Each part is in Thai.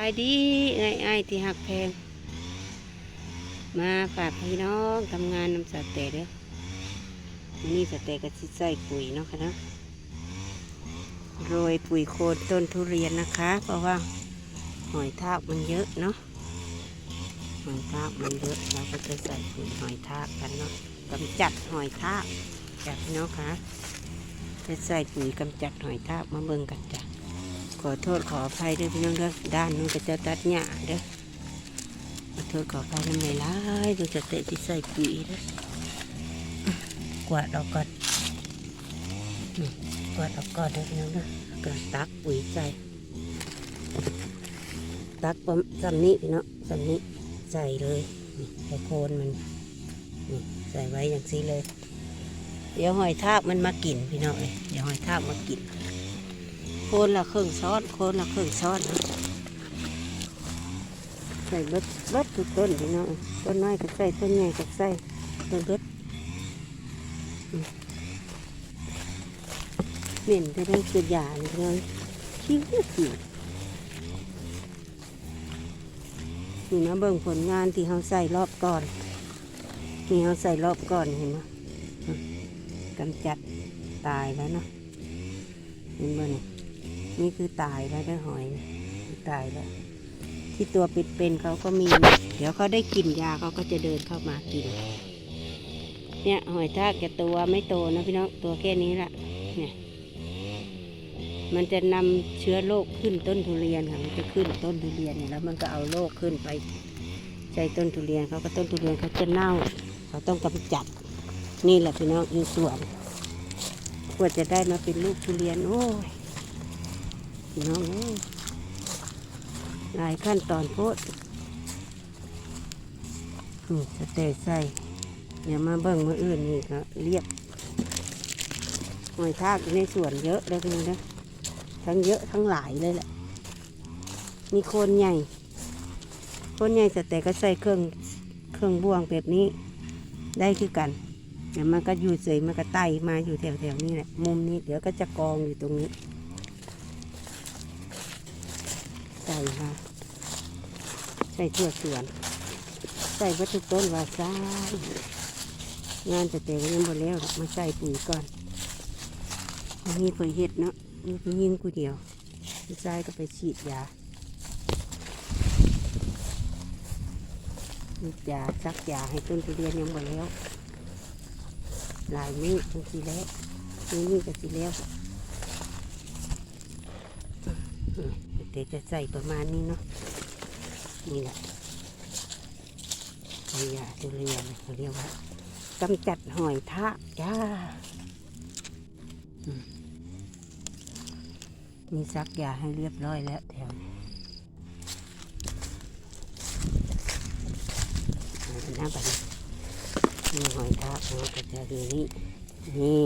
ายดีไอ้ไอ้ที่หักแพง มาฝากพี่น้องทำงานนำสเตเด้อวันนี้สเตก็สิใส่ปุ๋ยเนาะค่ะนะโรยปุ๋ยโคนต้นทุเรียนนะคะ เพราะว่าหอยทากมันเยอะเนาะหอยทากมันเยอะเราก็จะใส่ปุ๋ยหอยทากกันเนาะกำจัดหอยทากจ้ะพี่น้องคะจะใส่ปุ๋ยกำจัดหอยทากมาเบิ่งกันจ้ะ ขอโทษขออภัยด้วยพี่น้องเด้อด้านนู้นก็จะตัดหญ้าเด้อขอโทษขออภัยน้ำไม่ร้ายดูจะเตะที่ใส่ปุ๋ยเด้อกวาดออกก่อนกวาดออกก่อนเด้อพี่น้องเด้อก็ตักปุ๋ยใส่ตักประมสำนี้พี่น้องสำนี้ใส่เลยนี่ใส่โคนมันใส่ไว้อย่างนี้เลย เดี๋ยวหอยทากมันมากินพี่น้องเอ้ยเดี๋ยวหอยทากมากิน คนละครึ่งช้อนโคนละครึ่งช้อนใส่เบิดเบิดทุกต้นพี่น้องต้นน้อยก็ใส่ต้นใหญ่ก็ใส่ต้นเบิดเหม็นจะได้คือหยาเลยพี่น้องขี้เกียจขี้นี่นะเบิ่งผลงานที่เขาใส่รอบก่อนนี่เขาใส่รอบก่อนเห็นไหมอืมกำจัดตายแล้วเนาะเห็นบ่เนี่ย นี่คือตายแล้วได้หอยตายแล้ว ที่ตัวปิดเป็นเขาก็มี เดี๋ยวเขาได้กินยาเขาก็จะเดินเข้ามากิน เนี่ยหอยทากแกตัวไม่โตนะพี่น้องตัวแค่นี้ละเนี่ยมันจะนำเชื้อโรคขึ้นต้นทุเรียนค่ะมันจะขึ้นต้นทุเรียนเนี่ยแล้วมันก็เอาโรคขึ้นไปใส่ต้นทุเรียนเขาก็ต้นทุเรียนเขาจะเน่า เขาต้องกำจัด นี่แหละพี่น้องอยู่สวนกว่าจะได้มาเป็นลูกทุเรียนโอ้ย พี่น้องหลายขั้นตอนโพดนี่สเตใส่เดี๋ยวมาเบิ่งมาอื่นนี่ก็เรียบหอยทากในสวนเยอะเลยพี่น้องนะทั้งเยอะทั้งหลายเลยแหละมีโคนใหญ่โคนใหญ่สเตย์ก็ใส่เครื่องเครื่องบ่วงแบบนี้ได้คือกันเดี๋ยวมันก็อยู่เฉยมันก็ไต่มาอยู่แถวๆนี้แหละ มุมนี้เดี๋ยวก็จะกองอยู่ตรงนี้ ใส่ค่ะ ใส่ทั่วสวน ใส่วัตถุต้นวาซ่างานแต่แต่ก็ยังหมดแล้วมาใส่ปุ๋ยก่อนอันนี้เผยเห็ดเนาะนี่คือยิงกูเดียวพี่ชายก็ไปฉีดยาฉีดยาซักยาให้ต้นทุเรียนยังหมดแล้ว หลายมื้อทั้งทีแล้วนี่นี่ก็สิแล้ว เดี๋ยวจะใส่ประมาณนี้เนาะนี่แหละขยะทุเรียนเขาเรียกว่ากำจัดหอยทากจ้ามีซักยาให้เรียบร้อยแล้วแถวนี้เอาหน้ามีหอยทากเราก็จะดูนี่นี่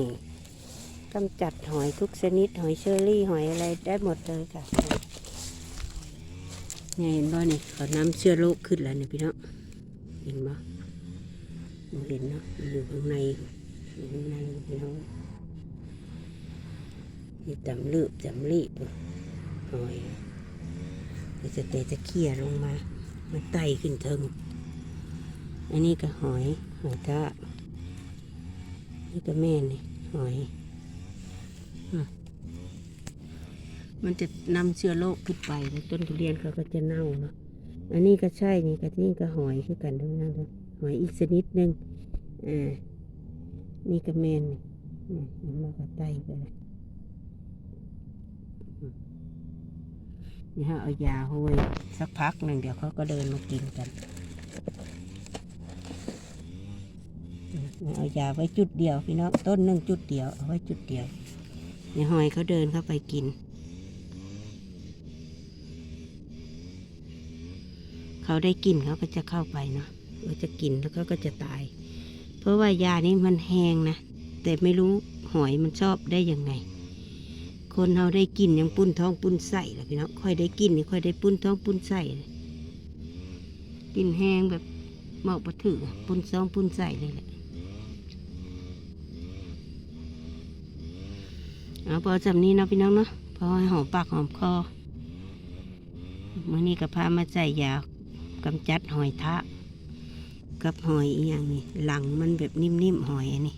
กำจัดหอยทุกชนิด หอยเชอรี่ หอยอะไรได้หมดเลยค่ะ เนี่ยเห็นบ่นี่ขาน้ำเชื้อโรคขึ้นแล้วเนี่ยพี่น้องเห็นบ่บ่เห็นเนาะอยู่ข้างในอยู่ข้างในพี่น้องนี่จำลืบจำรีบหอยเดี๋ยจะเตะจะเขี่ยลงมา มันไต่ขึ้นเทิงอันนี้ก็หอยหอยทากนี่ก็แม่นี่หอยอืม มันจะนำเชื้อโรคขึ้นไปแล้วต้นทุเรียนเขาก็จะเน่าเนาะอันนี้ก็ใช่นี่ก็นี่ก็หอยคือกันทั้งนั้นเลยหอยอีกชนิดหนึ่งอ่านี่ก็แมนนี่มันมาก็ไตไปเลยนี่ฮะเอายาห้วยสักพักหนึ่งเดี๋ยวเขาก็เดินมากินกันเอายาไว้จุดเดียวพี่น้องต้นหนึ่งจุดเดียวเอาไว้จุดเดียวนี่หอยเขาเดินเข้าไปกิน เขาได้กลิ่นเขาก็จะเข้าไปเนาะเขาจะกินแล้วเขาก็จะตาย เพราะว่ายานี้มันแห้งนะ แต่ไม่รู้หอยมันชอบได้ยังไง คนเราได้กินยังปุ้นท้องปุ้นไส้ล่ะพี่น้องค่อยได้กินค่อยได้ปุ้นท้องปุ้นไส้เลยกินแห้งแบบเหมาะประถือปุ้นท้องปุ้นไส้เลยแหละเอาพอจำนี้เนาะพี่น้องเนาะพอให้หอมปากหอมคอมื่อนี้ก็พามาใส่ยา กำจัดหอยทะ กับหอยเอียงนี่หลังมันแบบนิ่มๆหอยอันนี้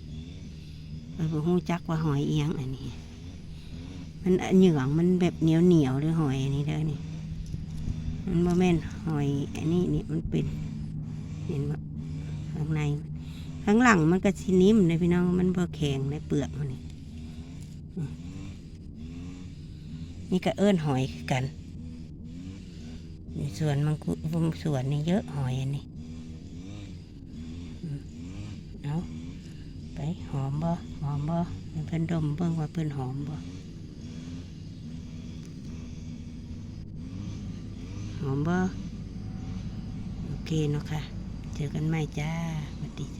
เออบ่ฮู้จักว่าหอยเอียงอันนี้ มันเหยื่องมันแบบเหนียวเหนียวๆเลยหอยอันนี้เด้อนี่มันบ่แม่นหอยอันนี้นี่มันเป็นเห็นบ่ข้างในข้างหลังมันก็สินิ่มเลยพี่น้องมันบ่แข็งในเปลือกมันนี่นี่ก็เอิ้นหอยกัน ส่วนมังคุดส่วนนี่เยอะหอยอันนี้เอาไปหอมบ่หอมบ่เพิ่นดมเบิ่งว่าเพิ่นหอมบ่หอมบ่โอเคเนาะค่ะ เจอกันใหม่จ้าสวัสดีจ้า